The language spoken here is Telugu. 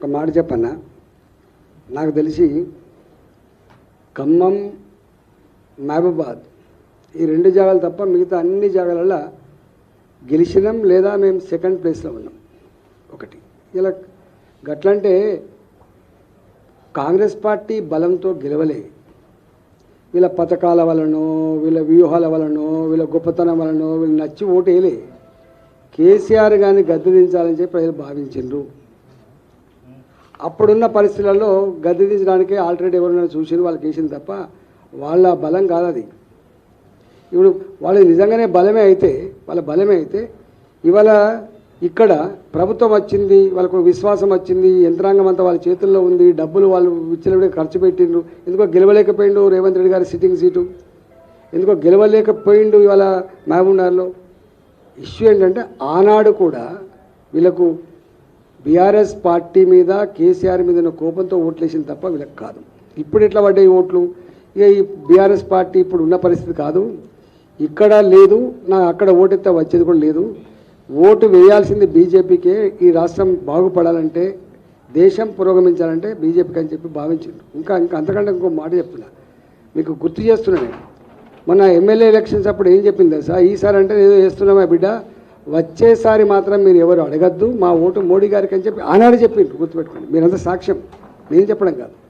ఒక మాట చెప్పన్నా నాకు తెలిసి ఖమ్మం మహబూబాద్ ఈ రెండు జాగాలు తప్ప మిగతా అన్ని జాగాలలో గెలిచినాం లేదా మేము సెకండ్ ప్లేస్లో ఉన్నాం. ఒకటి. ఇలా గట్లంటే కాంగ్రెస్ పార్టీ బలంతో గెలవలే. వీళ్ళ పథకాల వలనో వీళ్ళ వ్యూహాల వలనో వీళ్ళ గొప్పతనం వలనో వీళ్ళు నచ్చి ఓటు వేయలే కేసీఆర్ కానీ గద్దె దించాలని చెప్పి ప్రజలు భావించిండ్రు. అప్పుడున్న పరిస్థితులలో గద్దె దించడానికి ఆల్రెడీ ఎవరైనా చూసి వాళ్ళకి వేసింది తప్ప వాళ్ళ బలం కాదు అది. ఇప్పుడు వాళ్ళు నిజంగానే బలమే అయితే వాళ్ళ బలమే అయితే ఇవాళ ఇక్కడ ప్రభుత్వం వచ్చింది వాళ్ళకు విశ్వాసం వచ్చింది యంత్రాంగం అంతా వాళ్ళ చేతుల్లో ఉంది డబ్బులు వాళ్ళు విచ్చలవిడే ఖర్చు పెట్టిండ్రు ఎందుకో గెలవలేకపోయిండు రేవంత్ రెడ్డి గారి సిట్టింగ్ సీటు. ఎందుకో గెలవలేకపోయిండు ఇవాళ మహబూబ్నగర్లో. ఇష్యూ ఏంటంటే ఆనాడు కూడా వీళ్ళకు బీఆర్ఎస్ పార్టీ మీద కేసీఆర్ మీద ఉన్న కోపంతో ఓట్లేసింది తప్ప వీళ్ళకి కాదు. ఇప్పుడు ఎట్లా పడ్డాయి ఓట్లు? ఇక ఈ బీఆర్ఎస్ పార్టీ ఇప్పుడు ఉన్న పరిస్థితి కాదు. ఇక్కడ లేదు నా అక్కడ ఓటెత్తే వచ్చేది కూడా లేదు. ఓటు వేయాల్సింది బీజేపీకే ఈ రాష్ట్రం బాగుపడాలంటే దేశం పురోగమించాలంటే బీజేపీకి అని చెప్పి భావించిండు. ఇంకా ఇంకా అంతకంటే ఇంకో మాట చెప్తున్నా. మీకు గుర్తు చేస్తున్నాను మన ఎమ్మెల్యే ఎలక్షన్స్ అప్పుడు ఏం చెప్పింది సార్ ఈసారి అంటే ఏదో వేస్తున్నామా బిడ్డ? వచ్చేసారి మాత్రం మీరు ఎవరు అడగద్దు మా ఓటు మోడీ గారికి అని చెప్పి ఆనాడు చెప్పిండ్రు గుర్తుపెట్టుకోండి. మీరంతా సాక్ష్యం. నేను చెప్పడం కాదు.